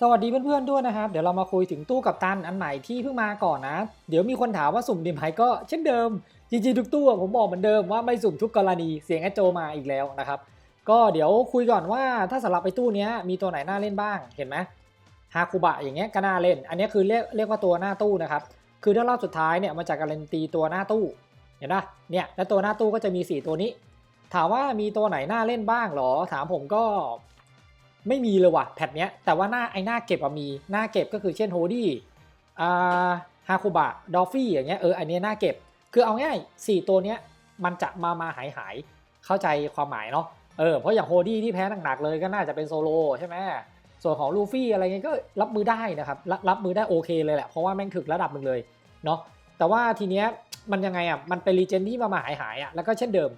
สวัสดีเพื่อนๆด้วยนะครับ เดี๋ยวเรามาคุยถึงตู้กับตันอันใหม่ที่เพิ่งมาก่อนนะ เดี๋ยวมีคนถามว่าสุ่มดีไหมก็เช่นเดิม จริงๆทุกตู้ผมบอกเหมือนเดิมว่าไม่สุ่มทุกกรณีเสียงแอโจมาอีกแล้วนะครับ ก็เดี๋ยวคุยก่อนว่าถ้าสำหรับไปตู้เนี้ยมีตัวไหนน่าเล่นบ้างเห็นไหมฮาคุบะอย่างเงี้ยก็น่าเล่น อันนี้คือเรียกเรียกว่าตัวหน้าตู้นะครับคือถ้ารอบสุดท้ายเนี่ยมาจากการันตีตัวหน้าตู้เห็นปะเนี่ยแล้วตัวหน้าตู้ก็จะมี 4 ตัวนี้ ถามว่ามีตัวไหนน่าเล่นบ้างหรอ ถามผมก็ ไม่มีเลยว่ะแพทเนี้ย แต่ว่าหน้าไอหน้าเก็บอะมีหน้าเก็บก็คือเช่นโฮดี้อ่าฮาคุบะดอฟฟี่อย่างเงี้ยเอออันเนี้ยหน้าเก็บ คือเอาง่ายสี่ตัวเนี้ยมันจะมามาหายหายเข้าใจความหมายเนาะเออเพราะอย่างโฮดี้ที่แพ้หนักๆเลยก็น่าจะเป็นโซโลใช่ไหมส่วนของลูฟี่อะไรเงี้ยก็รับมือได้นะครับรับรับมือได้โอเคเลยแหละเพราะว่าแม่งถึกระดับหนึ่งเลยเนาะแต่ว่าทีเนี้ยมันยังไงอะมันเป็นรีเจนที่มามาหายหายอะแล้วก็เช่นเดิม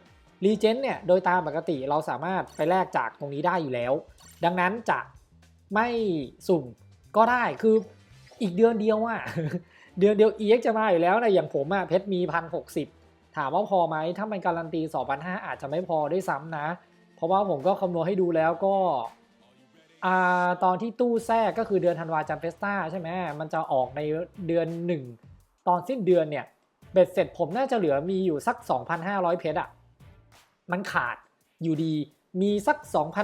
รีเจนเนี่ยโดยตามปกติเราสามารถไปแลกจากตรงนี้ได้อยู่แล้ว ดังนั้นจะไม่สุ่มก็ได้คืออีกเดือนเดียวอะเดือนเดียว EX จะมาอยู่แล้วนะอย่างผมอะเพชรมีพันหกสิบถามว่าพอไหมถ้ามันการันตี 2,500 อาจจะไม่พอด้วยซ้ำนะ เพราะว่าผมก็คำนวณให้ดูแล้วก็อ่าตอนที่ตู้แทรกก็คือเดือนธันวาจัมเฟสตาใช่ไหมมันจะออกในเดือน 1 ตอนสิ้นเดือนเนี่ย เบ็ดเสร็จผมน่าจะเหลือมีอยู่สัก 2,500 เพชรอะ มันขาดอยู่ดี มีสัก 2,000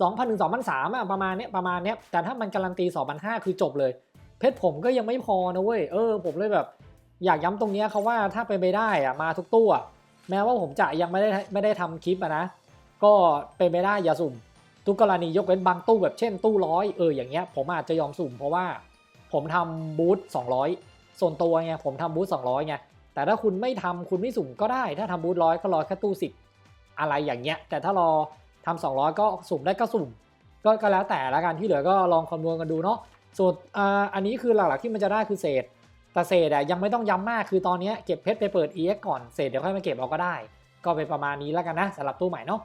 2,000ถึง2,003อะประมาณเนี้ยประมาณเนี้ยแต่ถ้ามันการันตี2,005คือจบเลย เพชรผมก็ยังไม่พอนะเว้ยเออผมเลยแบบ อยากย้ำตรงเนี้ยเขาว่าถ้าไปนไปได้อะมาทุกตู้อะแม้ว่าผมจะยังไม่ได้ไม่ได้ทำคลิปะนะ ก็เป็นไปได้อย่าสุ่ม ทุกกรณียกเว้นบางตู้แบบเช่นตู้ร้อยเอออย่างเงี้ยผมอาจจะยอมสุ่มเพราะว่าผมทำบูธ200 ส่วนตัวไงผมทำบูธ200ไงแต่ถ้าคุณไม่ทำคุณไม่สุ่มก็ได้ ถ้าทำบูธร้อยก็รอแค่ตู้10 อะไรอย่างเงี้ย แต่ถ้ารอทำ200 ก็สุ่มได้ก็สุ่ม ก็ก็แล้วแต่ละกันที่เหลือก็ลองคำนวณกันดูเนาะส่วนอ,อันนี้คือหลักๆที่มันจะได้คือเศษ แต่เศษอะยังไม่ต้องย้ำมากคือตอนนี้เก็บเพชรไปเปิด EX ก่อนเศษเดี๋ยวค่อยมาเก็บเอาก็ได้ ก็เป็นประมาณนี้แล้วกันนะสำหรับตู้ใหม่เนาะ